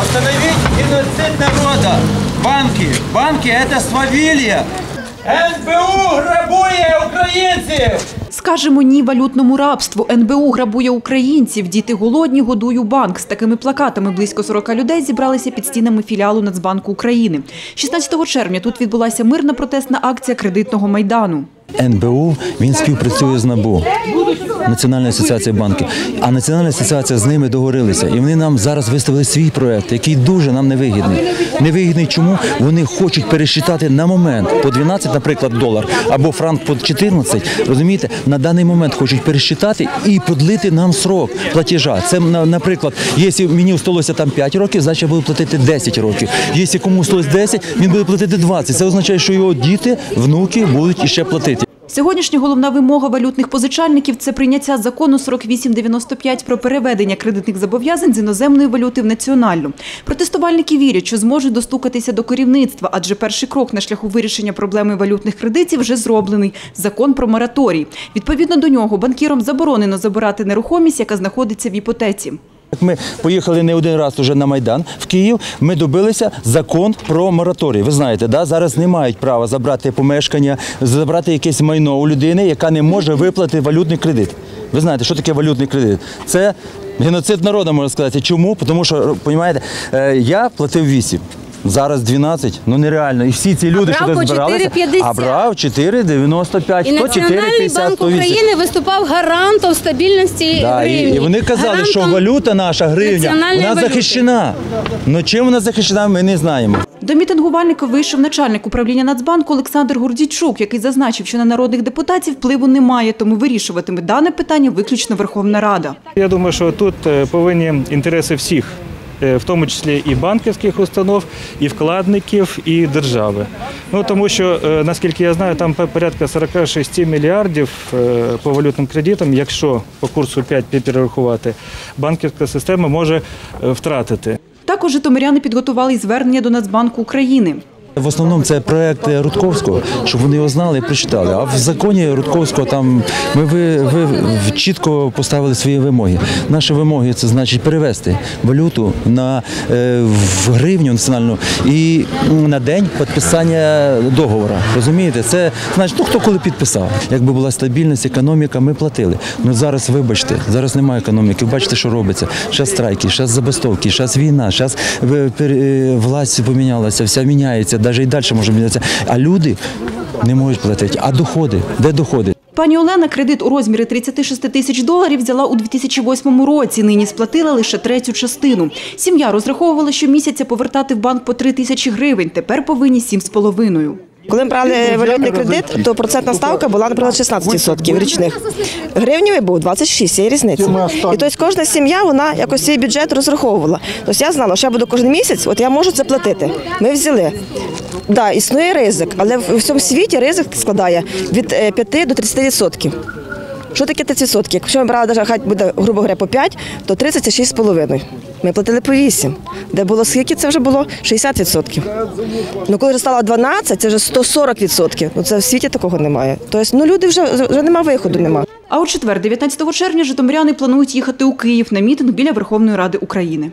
Остановить геноцид народа. Банки. Банки это свавилье. НБУ грабує українців. Скажемо ні валютному рабству. НБУ грабує українців. Діти голодні, годую банк. З такими плакатами близько 40 людей зібралися під стінами філіалу Нацбанку України. 16 червня тут відбулася мирна протестна акція кредитного майдану. НБУ він співпрацює з НАБУ, Національна асоціація банків. А Національна асоціація з ними договорилися. І вони нам зараз виставили свій проект, який дуже нам невигідний. Невигідний чому? Вони хочуть пересчитати на момент по 12, наприклад, долар або франк по 14. Розумієте, на даний момент хочуть пересчитати і подлити нам срок платежа. Це наприклад, якщо мені всталося там 5 років, значить я буду платити 10 років. Якщо комусь сталося 10, він буде платити 20. Це означає, що його діти, внуки будуть іще платити. Сьогоднішня головна вимога валютних позичальників це прийняття закону 4895 про переведення кредитних зобов'язань з іноземної валюти в національну. Протестувальники вірять, що зможуть достукатися до керівництва, адже перший крок на шляху вирішення проблеми валютних кредитів вже зроблений закон про мораторій. Відповідно до нього банкірам заборонено забирати нерухомість, яка знаходиться в іпотеці. Ми поїхали не один раз уже на Майдан в Київ. Ми добилися закон про мораторій. Ви знаєте, да? зараз не мають права забрати помешкання, забрати якесь майно у людини, яка не може виплатити валютний кредит. Ви знаєте, що таке валютний кредит? Це геноцид народу, можна сказати. Чому? Тому що, розумієте, я платив 8. Зараз 12, ну нереально. І всі ці люди, брав що збиралися, 4,50. а брав 4,95, І Національний банк України виступав гарантом стабільності Да, гривні. і вони казали, що валюта наша гривня, вона валюти. захищена. Ну чим вона захищена, ми не знаємо. До мітингувальника вийшов начальник управління Нацбанку Олександр Гордійчук, який зазначив, що на народних депутатів впливу немає, тому вирішуватиме дане питання виключно Верховна Рада. Я думаю, що тут е, повинні інтереси всіх, в тому числі і банківських установ, і вкладників, і держави. Ну тому що, е, наскільки я знаю, там порядка 46 мільярдів е, по валютним кредитам, якщо по курсу 5 перерахувати, банківська система може е, втратити. Також житомиряни підготували й звернення до Нацбанку України. В основному це проект Рудковського, щоб вони його знали і прочитали. А в законі Рудковського там ми ви, ви чітко поставили свої вимоги. Наші вимоги це значить перевести валюту на е, в гривню національну і на день підписання договору. Розумієте, це значить, ну хто коли підписав. Якби була стабільність, економіка, ми платили. Ну зараз, вибачте, зараз немає економіки. Бачите, що робиться. Зараз страйки, зараз забастовки, зараз війна, зараз власть помінялася, вся міняється, навіть і далі може мінятися. А люди не можуть платити. А доходи? Де доходи? Пані Олена кредит у розмірі 36 тисяч доларів взяла у 2008 році. Нині сплатила лише третю частину. Сім'я розраховувала щомісяця повертати в банк по 3 тисячі гривень. Тепер повинні 7,5. Коли ми брали валютний кредит, то процентна ставка була, наприклад, 16% річних. Гривневий був 26, є різниця. І тобто кожна сім'я, вона якось свій бюджет розраховувала. Тобто я знала, що я буду кожен місяць, от я можу це платити. Ми взяли. Так, да, існує ризик, але в всьому світі ризик складає від е, 5 до 30%. Що таке 30%? Якщо ми брали, навіть, хай буде, грубо говоря, по 5, то 30 – це 6,5. Ми платили по 8. Де було скільки, це вже було 60%. Ну, коли вже стало 12, це вже 140%. Ну, це в світі такого немає. Тобто, ну, люди вже, вже немає виходу, немає. А у четвер, 19 червня, житомиряни планують їхати у Київ на мітинг біля Верховної Ради України.